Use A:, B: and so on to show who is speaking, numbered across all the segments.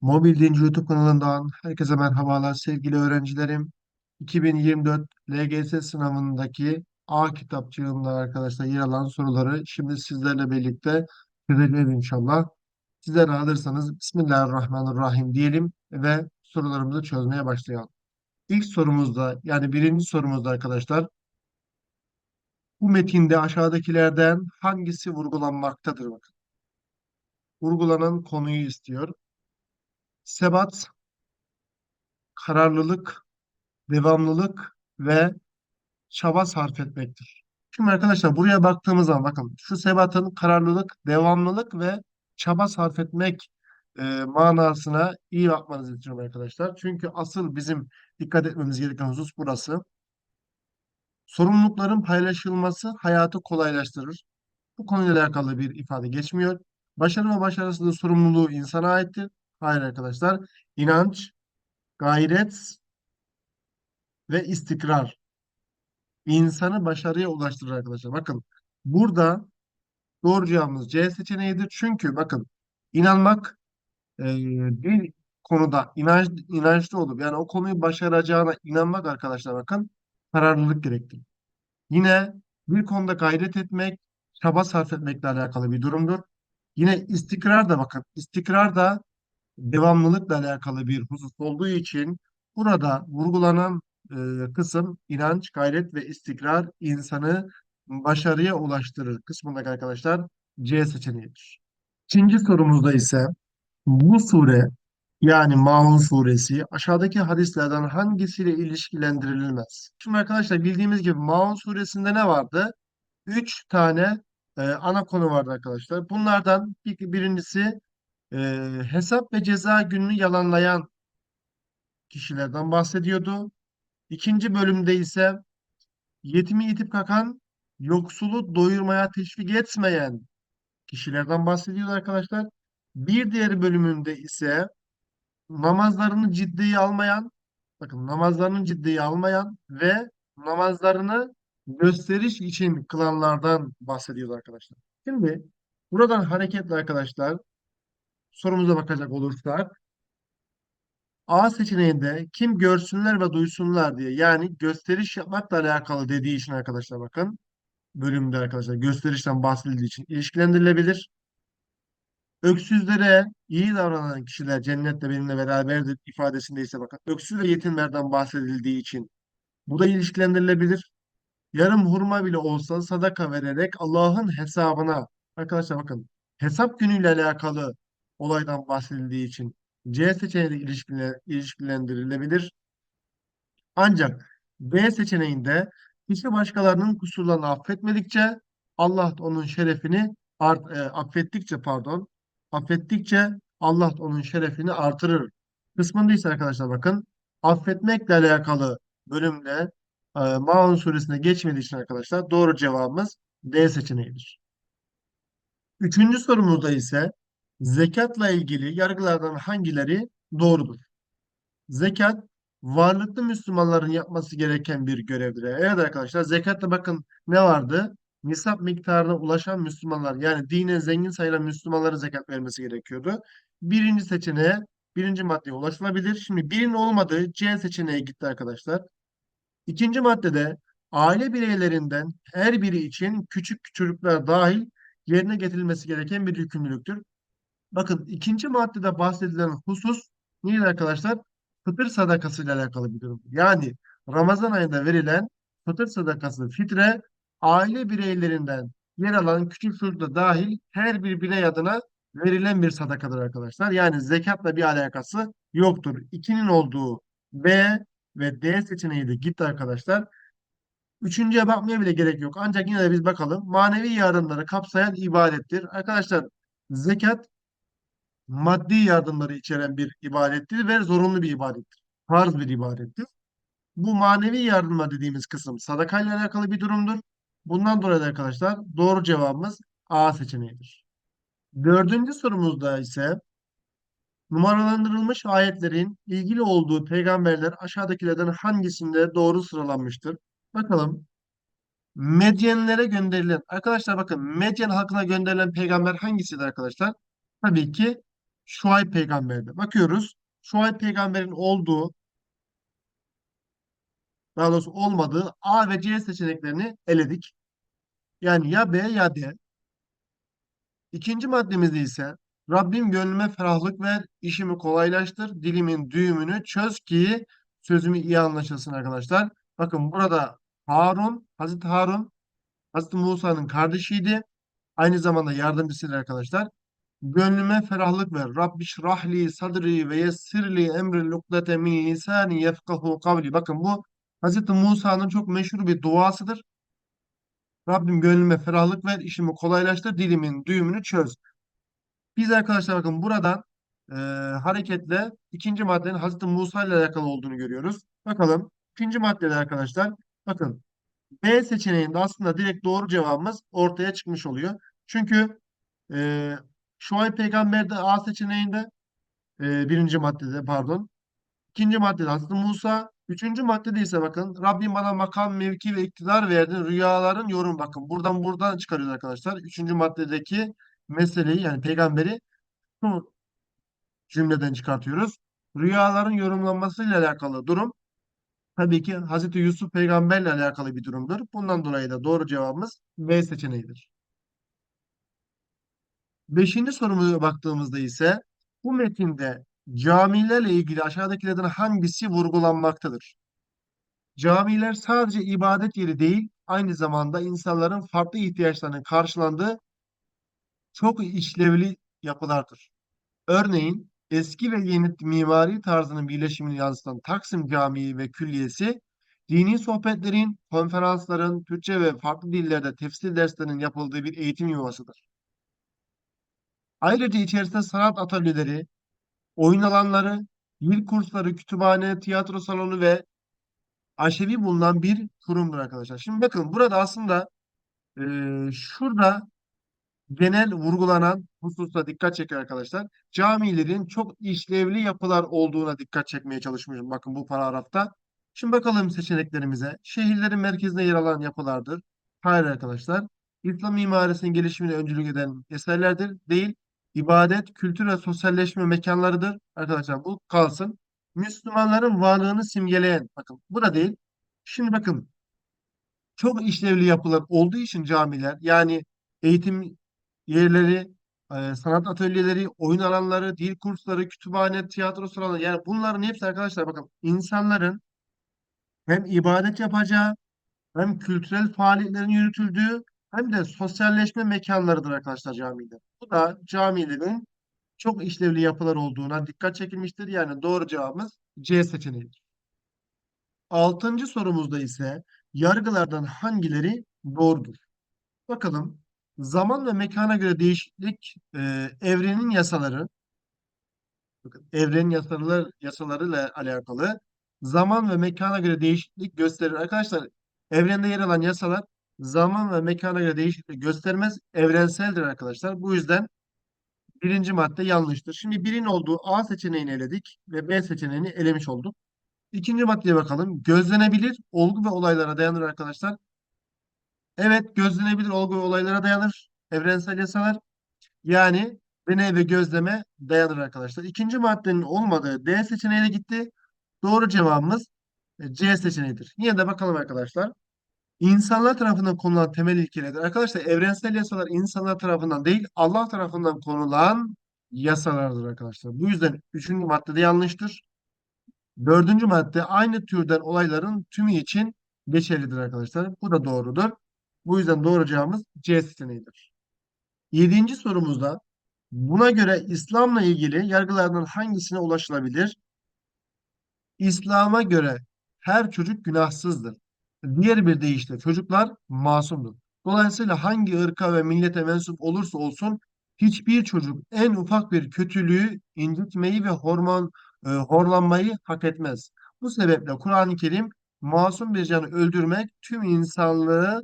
A: Mobil Dinci YouTube kanalından herkese merhabalar sevgili öğrencilerim. 2024 LGS sınavındaki A kitapçığında arkadaşlar yer alan soruları şimdi sizlerle birlikte çözeceğiz inşallah. Sizler hazırsanız Bismillahirrahmanirrahim diyelim ve sorularımızı çözmeye başlayalım. İlk sorumuzda yani birinci sorumuzda arkadaşlar bu metinde aşağıdakilerden hangisi vurgulanmaktadır bakın. Vurgulanan konuyu istiyor. Sebat, kararlılık, devamlılık ve çaba sarf etmektir. Şimdi arkadaşlar buraya baktığımız zaman bakın şu sebatın kararlılık, devamlılık ve çaba sarf etmek e, manasına iyi bakmanızı istiyorum arkadaşlar. Çünkü asıl bizim dikkat etmemiz gereken husus burası. Sorumlulukların paylaşılması hayatı kolaylaştırır. Bu konuyla alakalı bir ifade geçmiyor. Başarı ve başarısızlık sorumluluğu insana aittir. Hayır arkadaşlar. İnanç, gayret ve istikrar insanı başarıya ulaştırır arkadaşlar. Bakın burada doğru cevabımız C seçeneğidir. Çünkü bakın inanmak e, bir konuda inanç, inançlı olup yani o konuyu başaracağına inanmak arkadaşlar bakın kararlılık gerektirir. Yine bir konuda gayret etmek, çaba sarf etmekle alakalı bir durumdur. Yine istikrar da bakın istikrar da devamlılıkla alakalı bir husus olduğu için burada vurgulanan e, kısım inanç, gayret ve istikrar insanı başarıya ulaştırır kısmındaki arkadaşlar C seçeneğidir. İkinci sorumuzda ise bu sure yani Maun suresi aşağıdaki hadislerden hangisiyle ilişkilendirilmez? Şimdi arkadaşlar bildiğimiz gibi Maun suresinde ne vardı? Üç tane e, ana konu vardı arkadaşlar. Bunlardan bir, birincisi e, hesap ve ceza gününü yalanlayan kişilerden bahsediyordu. İkinci bölümde ise yetimi itip kakan, yoksulu doyurmaya teşvik etmeyen kişilerden bahsediyordu arkadaşlar. Bir diğer bölümünde ise namazlarını ciddiye almayan, bakın namazlarını ciddiye almayan ve namazlarını gösteriş için kılanlardan bahsediyordu arkadaşlar. Şimdi buradan hareketle arkadaşlar sorumuza bakacak olursak A seçeneğinde kim görsünler ve duysunlar diye yani gösteriş yapmakla alakalı dediği için arkadaşlar bakın bölümde arkadaşlar gösterişten bahsedildiği için ilişkilendirilebilir. Öksüzlere iyi davranan kişiler cennette benimle beraberdir ifadesinde ise bakın öksüz ve yetimlerden bahsedildiği için bu da ilişkilendirilebilir. Yarım hurma bile olsa sadaka vererek Allah'ın hesabına arkadaşlar bakın hesap günüyle alakalı olaydan bahsedildiği için C seçeneği ilişkilendirilebilir. Ancak B seçeneğinde kişi başkalarının kusurlarını affetmedikçe Allah onun şerefini art, e, affettikçe pardon affettikçe Allah onun şerefini artırır. Kısmında ise arkadaşlar bakın affetmekle alakalı bölümde e, Maun suresine geçmediği için arkadaşlar doğru cevabımız D seçeneğidir. Üçüncü sorumuzda ise zekatla ilgili yargılardan hangileri doğrudur? Zekat varlıklı Müslümanların yapması gereken bir görevdir. Evet arkadaşlar zekatta bakın ne vardı? Nisap miktarına ulaşan Müslümanlar yani dinen zengin sayılan Müslümanların zekat vermesi gerekiyordu. Birinci seçeneğe birinci maddeye ulaşılabilir. Şimdi birinin olmadığı C seçeneğe gitti arkadaşlar. İkinci maddede aile bireylerinden her biri için küçük çocuklar dahil yerine getirilmesi gereken bir yükümlülüktür. Bakın ikinci maddede bahsedilen husus neydi arkadaşlar? Fıtır sadakası ile alakalı bir durum. Yani Ramazan ayında verilen fıtır sadakası fitre aile bireylerinden yer alan küçük çocuk da dahil her bir birey adına verilen bir sadakadır arkadaşlar. Yani zekatla bir alakası yoktur. İkinin olduğu B ve D seçeneği de gitti arkadaşlar. Üçüncüye bakmaya bile gerek yok. Ancak yine de biz bakalım. Manevi yardımları kapsayan ibadettir. Arkadaşlar zekat maddi yardımları içeren bir ibadettir ve zorunlu bir ibadettir. Farz bir ibadettir. Bu manevi yardıma dediğimiz kısım sadakayla alakalı bir durumdur. Bundan dolayı da arkadaşlar doğru cevabımız A seçeneğidir. Dördüncü sorumuzda ise numaralandırılmış ayetlerin ilgili olduğu peygamberler aşağıdakilerden hangisinde doğru sıralanmıştır? Bakalım. Medyenlere gönderilen arkadaşlar bakın Medyen halkına gönderilen peygamber hangisidir arkadaşlar? Tabii ki Şuayb peygamberde. Bakıyoruz. Şuayb peygamberin olduğu, daha doğrusu olmadığı A ve C seçeneklerini eledik. Yani ya B ya D. İkinci maddemizde ise Rabbim gönlüme ferahlık ver, işimi kolaylaştır, dilimin düğümünü çöz ki sözümü iyi anlaşılsın arkadaşlar. Bakın burada Harun, Hazreti Harun, Hazreti Musa'nın kardeşiydi. Aynı zamanda yardımcısıydı arkadaşlar. Gönlüme ferahlık ver. Rabbi şrahli sadri ve yessirli emri lukdete min lisani yefkahu kavli. Bakın bu Hazreti Musa'nın çok meşhur bir duasıdır. Rabbim gönlüme ferahlık ver, işimi kolaylaştır, dilimin düğümünü çöz. Biz arkadaşlar bakın buradan e, hareketle ikinci maddenin Hazreti Musa ile alakalı olduğunu görüyoruz. Bakalım ikinci maddede arkadaşlar bakın B seçeneğinde aslında direkt doğru cevabımız ortaya çıkmış oluyor. Çünkü e, Şuayb peygamberde A seçeneğinde e, birinci maddede pardon. ikinci maddede Hazreti Musa. Üçüncü maddede ise bakın Rabbim bana makam, mevki ve iktidar verdin. Rüyaların yorum bakın. Buradan buradan çıkarıyoruz arkadaşlar. Üçüncü maddedeki meseleyi yani peygamberi şu cümleden çıkartıyoruz. Rüyaların yorumlanmasıyla alakalı durum tabii ki Hazreti Yusuf peygamberle alakalı bir durumdur. Bundan dolayı da doğru cevabımız B seçeneğidir. Beşinci sorumuza baktığımızda ise bu metinde camilerle ilgili aşağıdakilerden hangisi vurgulanmaktadır? Camiler sadece ibadet yeri değil, aynı zamanda insanların farklı ihtiyaçlarının karşılandığı çok işlevli yapılardır. Örneğin eski ve yeni mimari tarzının birleşimini yansıtan Taksim Camii ve Külliyesi, dini sohbetlerin, konferansların, Türkçe ve farklı dillerde tefsir derslerinin yapıldığı bir eğitim yuvasıdır. Ayrıca içerisinde sanat atölyeleri, oyun alanları, dil kursları, kütüphane, tiyatro salonu ve arşivi bulunan bir kurumdur arkadaşlar. Şimdi bakın burada aslında eee, şurada genel vurgulanan hususa dikkat çekiyor arkadaşlar. Camilerin çok işlevli yapılar olduğuna dikkat çekmeye çalışmışım. Bakın bu paragrafta. Şimdi bakalım seçeneklerimize. Şehirlerin merkezinde yer alan yapılardır. Hayır arkadaşlar. İslam mimarisinin gelişimine öncülük eden eserlerdir. Değil. İbadet, kültür ve sosyalleşme mekanlarıdır. Arkadaşlar bu kalsın. Müslümanların varlığını simgeleyen. Bakın bu da değil. Şimdi bakın. Çok işlevli yapılar olduğu için camiler yani eğitim yerleri, e, sanat atölyeleri, oyun alanları, dil kursları, kütüphane, tiyatro salonu yani bunların hepsi arkadaşlar bakın insanların hem ibadet yapacağı hem kültürel faaliyetlerin yürütüldüğü hem de sosyalleşme mekanlarıdır arkadaşlar camiler. Bu da camilerin çok işlevli yapılar olduğuna dikkat çekilmiştir. Yani doğru cevabımız C seçeneğidir. Altıncı sorumuzda ise yargılardan hangileri doğrudur? Bakalım zaman ve mekana göre değişiklik e, evrenin yasaları bakın, evrenin yasaları yasalarıyla alakalı zaman ve mekana göre değişiklik gösterir. Arkadaşlar evrende yer alan yasalar zaman ve mekana göre değişiklik göstermez. Evrenseldir arkadaşlar. Bu yüzden birinci madde yanlıştır. Şimdi birin olduğu A seçeneğini eledik ve B seçeneğini elemiş olduk. İkinci maddeye bakalım. Gözlenebilir olgu ve olaylara dayanır arkadaşlar. Evet, gözlenebilir olgu ve olaylara dayanır. Evrensel yasalar. Yani deney ve gözleme dayanır arkadaşlar. İkinci maddenin olmadığı D seçeneğine gitti. Doğru cevabımız e, C seçeneğidir. Yine de bakalım arkadaşlar. İnsanlar tarafından konulan temel ilkelerdir. Arkadaşlar evrensel yasalar insanlar tarafından değil Allah tarafından konulan yasalardır arkadaşlar. Bu yüzden üçüncü maddede yanlıştır. Dördüncü madde aynı türden olayların tümü için geçerlidir arkadaşlar. Bu da doğrudur. Bu yüzden doğru cevabımız C seçeneğidir. Yedinci sorumuzda buna göre İslam'la ilgili yargılardan hangisine ulaşılabilir? İslam'a göre her çocuk günahsızdır. Diğer bir deyişle çocuklar masumdur. Dolayısıyla hangi ırka ve millete mensup olursa olsun hiçbir çocuk en ufak bir kötülüğü, incitmeyi ve hormon e, horlanmayı hak etmez. Bu sebeple Kur'an-ı Kerim masum bir canı öldürmek tüm insanlığı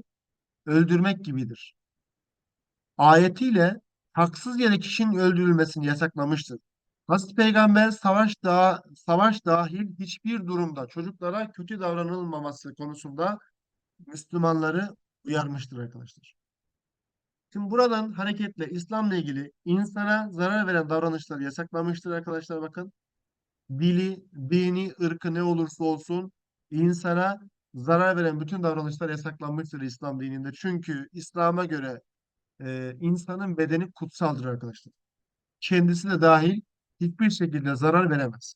A: öldürmek gibidir. Ayetiyle haksız yere kişinin öldürülmesini yasaklamıştır. Hazreti Peygamber savaş da savaş dahil hiçbir durumda çocuklara kötü davranılmaması konusunda Müslümanları uyarmıştır arkadaşlar. Şimdi buradan hareketle İslam'la ilgili insana zarar veren davranışlar yasaklamıştır arkadaşlar bakın. Dili, dini, ırkı ne olursa olsun insana zarar veren bütün davranışlar yasaklanmıştır İslam dininde. Çünkü İslam'a göre e, insanın bedeni kutsaldır arkadaşlar. Kendisi de dahil hiçbir şekilde zarar veremez.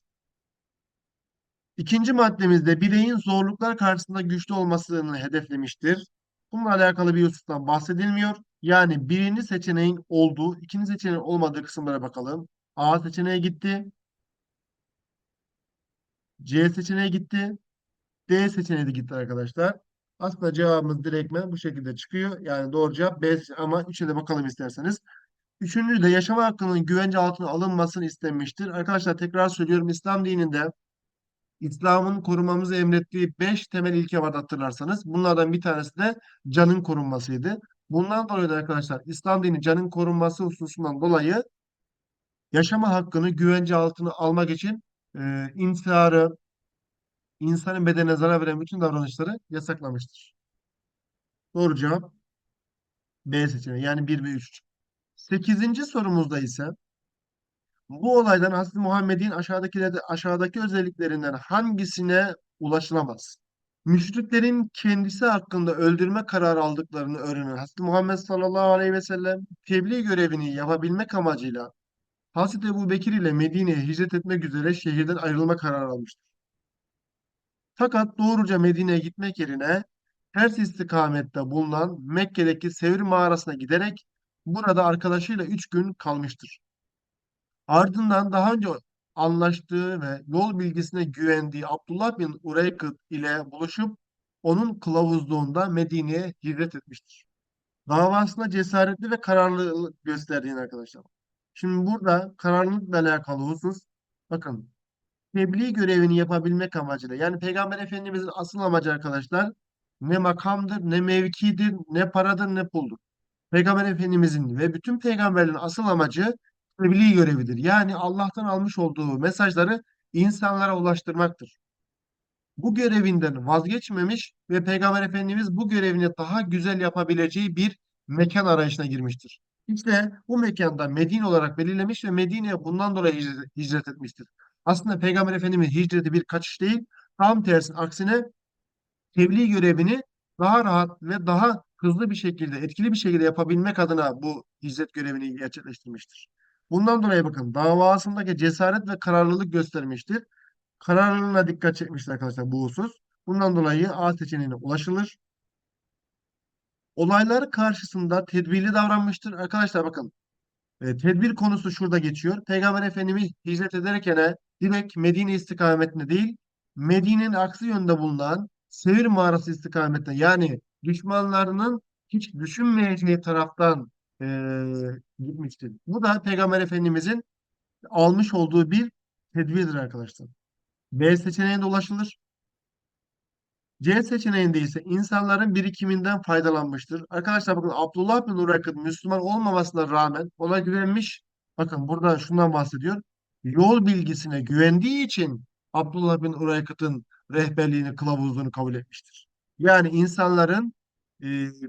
A: İkinci maddemizde bireyin zorluklar karşısında güçlü olmasını hedeflemiştir. Bununla alakalı bir husustan bahsedilmiyor. Yani birinci seçeneğin olduğu, ikinci seçeneğin olmadığı kısımlara bakalım. A seçeneğe gitti. C seçeneğe gitti. D seçeneği de gitti arkadaşlar. Aslında cevabımız direktmen bu şekilde çıkıyor. Yani doğru cevap B ama üçe de bakalım isterseniz. Üçüncü de yaşama hakkının güvence altına alınmasını istenmiştir. Arkadaşlar tekrar söylüyorum İslam dininde İslam'ın korumamızı emrettiği beş temel ilke var hatırlarsanız. Bunlardan bir tanesi de canın korunmasıydı. Bundan dolayı da arkadaşlar İslam dini canın korunması hususundan dolayı yaşama hakkını güvence altına almak için e, intiharı, insanın bedenine zarar veren bütün davranışları yasaklamıştır. Doğru cevap B seçeneği yani 1 ve 3. Sekizinci sorumuzda ise bu olaydan Hazreti Muhammed'in aşağıdakilerde aşağıdaki özelliklerinden hangisine ulaşılamaz? Müşriklerin kendisi hakkında öldürme kararı aldıklarını öğrenen Hazreti Muhammed sallallahu aleyhi ve sellem tebliğ görevini yapabilmek amacıyla Hazreti Ebu Bekir ile Medine'ye hicret etmek üzere şehirden ayrılma kararı almıştır. Fakat doğruca Medine'ye gitmek yerine ters istikamette bulunan Mekke'deki Sevr mağarasına giderek burada arkadaşıyla üç gün kalmıştır. Ardından daha önce anlaştığı ve yol bilgisine güvendiği Abdullah bin Ureykıt ile buluşup onun kılavuzluğunda Medine'ye hicret etmiştir. Davasında cesaretli ve kararlı gösterdiğini arkadaşlar. Şimdi burada kararlılıkla alakalı husus bakın tebliğ görevini yapabilmek amacıyla yani Peygamber Efendimizin asıl amacı arkadaşlar ne makamdır, ne mevkidir, ne paradır, ne puldur. Peygamber Efendimizin ve bütün peygamberlerin asıl amacı tebliğ görevidir. Yani Allah'tan almış olduğu mesajları insanlara ulaştırmaktır. Bu görevinden vazgeçmemiş ve Peygamber Efendimiz bu görevini daha güzel yapabileceği bir mekan arayışına girmiştir. İşte bu mekanda Medine olarak belirlemiş ve Medine'ye bundan dolayı hicret, etmiştir. Aslında Peygamber Efendimiz hicreti bir kaçış değil, tam tersi aksine tebliğ görevini daha rahat ve daha hızlı bir şekilde, etkili bir şekilde yapabilmek adına bu hicret görevini gerçekleştirmiştir. Bundan dolayı bakın davasındaki cesaret ve kararlılık göstermiştir. Kararlılığına dikkat çekmiştir arkadaşlar bu husus. Bundan dolayı A seçeneğine ulaşılır. Olaylar karşısında tedbirli davranmıştır. Arkadaşlar bakın e, tedbir konusu şurada geçiyor. Peygamber Efendimiz hicret ederken direkt Medine istikametine değil Medine'nin aksi yönde bulunan Sevir mağarası istikametine yani düşmanlarının hiç düşünmeyeceği taraftan e, gitmiştir. Bu da Peygamber Efendimizin almış olduğu bir tedbirdir arkadaşlar. B seçeneğine ulaşılır. C seçeneğinde ise insanların birikiminden faydalanmıştır. Arkadaşlar bakın Abdullah bin Urak'ın Müslüman olmamasına rağmen ona güvenmiş. Bakın burada şundan bahsediyor. Yol bilgisine güvendiği için Abdullah bin Urak'ın rehberliğini, kılavuzluğunu kabul etmiştir. Yani insanların e,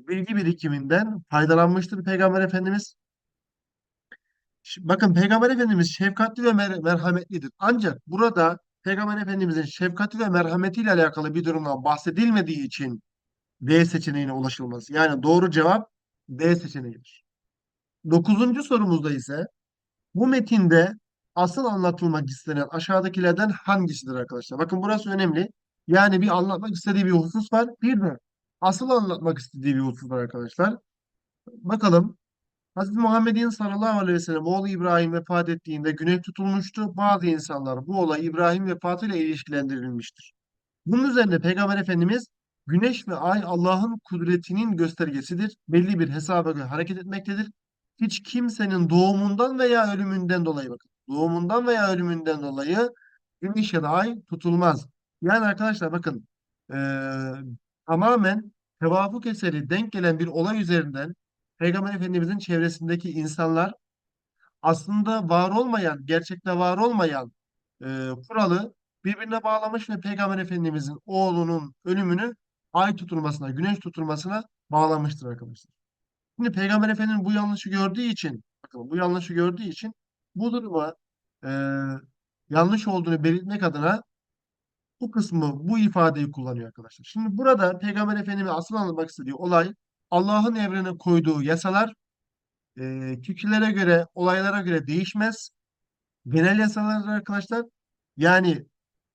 A: bilgi birikiminden faydalanmıştır Peygamber Efendimiz. Bakın Peygamber Efendimiz şefkatli ve mer- merhametlidir. Ancak burada Peygamber Efendimizin şefkati ve merhametiyle alakalı bir durumdan bahsedilmediği için D seçeneğine ulaşılmaz. Yani doğru cevap D seçeneğidir. Dokuzuncu sorumuzda ise bu metinde asıl anlatılmak istenen aşağıdakilerden hangisidir arkadaşlar? Bakın burası önemli. Yani bir anlatmak istediği bir husus var. Bir de asıl anlatmak istediği bir husus var arkadaşlar. Bakalım. Hz. Muhammed'in sallallahu aleyhi ve sellem oğlu İbrahim vefat ettiğinde güneş tutulmuştu. Bazı insanlar bu olay İbrahim vefatıyla ilişkilendirilmiştir. Bunun üzerine Peygamber Efendimiz güneş ve ay Allah'ın kudretinin göstergesidir. Belli bir hesaba göre hareket etmektedir. Hiç kimsenin doğumundan veya ölümünden dolayı bakın. Doğumundan veya ölümünden dolayı güneş ya da ay tutulmaz. Yani arkadaşlar bakın eee, tamamen tevafuk eseri denk gelen bir olay üzerinden Peygamber Efendimizin çevresindeki insanlar aslında var olmayan, gerçekte var olmayan e, kuralı birbirine bağlamış ve Peygamber Efendimizin oğlunun ölümünü ay tutulmasına, güneş tutulmasına bağlamıştır arkadaşlar. Şimdi Peygamber Efendimiz bu yanlışı gördüğü için, bakın bu yanlışı gördüğü için bu duruma e, yanlış olduğunu belirtmek adına bu kısmı, bu ifadeyi kullanıyor arkadaşlar. Şimdi burada Peygamber Efendimiz asıl anlatmak istediği olay Allah'ın evrene koyduğu yasalar e, kişilere göre, olaylara göre değişmez. Genel yasalar arkadaşlar. Yani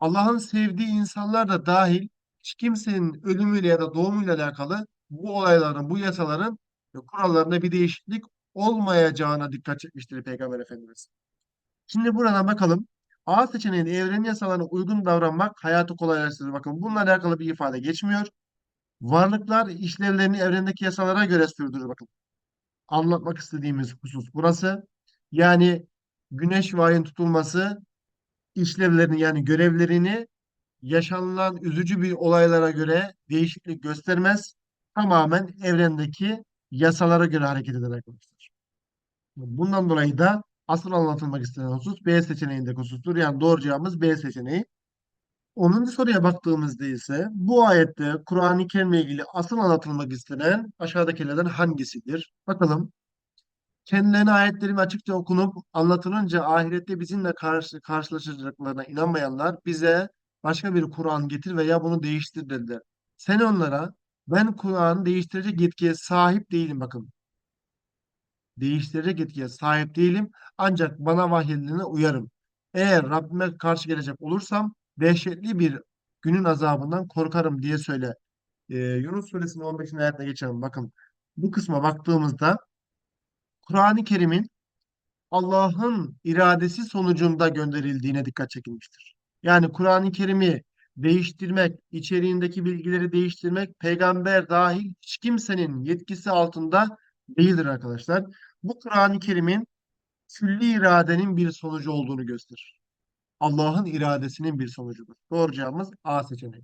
A: Allah'ın sevdiği insanlar da dahil hiç kimsenin ölümüyle ya da doğumuyla alakalı bu olayların, bu yasaların e, kurallarında bir değişiklik olmayacağına dikkat çekmiştir Peygamber Efendimiz. Şimdi buradan bakalım. A seçeneğinde evrenin yasalarına uygun davranmak hayatı kolaylaştırır. Bakın bununla alakalı bir ifade geçmiyor. Varlıklar işlevlerini evrendeki yasalara göre sürdürür. Bakın anlatmak istediğimiz husus burası. Yani güneş ve ayın tutulması işlevlerini yani görevlerini yaşanılan üzücü bir olaylara göre değişiklik göstermez. Tamamen evrendeki yasalara göre hareket eder arkadaşlar. Bundan dolayı da asıl anlatılmak istenen husus B seçeneğindeki husustur. Yani doğru cevabımız B seçeneği. 10. soruya baktığımızda ise bu ayette Kur'an-ı Kerim'le ilgili asıl anlatılmak istenen aşağıdakilerden hangisidir? Bakalım. Kendilerine ayetlerim açıkça okunup anlatılınca ahirette bizimle karşı, karşılaşacaklarına inanmayanlar bize başka bir Kur'an getir veya bunu değiştir dediler. Sen onlara ben Kur'an'ı değiştirecek yetkiye sahip değilim bakın. Değiştirecek yetkiye sahip değilim ancak bana vahyedilene uyarım. Eğer Rabbime karşı gelecek olursam dehşetli bir günün azabından korkarım diye söyle. Ee, Yunus suresinin 15. ayetine geçelim. Bakın bu kısma baktığımızda Kur'an-ı Kerim'in Allah'ın iradesi sonucunda gönderildiğine dikkat çekilmiştir. Yani Kur'an-ı Kerim'i değiştirmek, içeriğindeki bilgileri değiştirmek peygamber dahil hiç kimsenin yetkisi altında değildir arkadaşlar. Bu Kur'an-ı Kerim'in külli iradenin bir sonucu olduğunu gösterir. Allah'ın iradesinin bir sonucudur. Doğru cevabımız A seçeneği.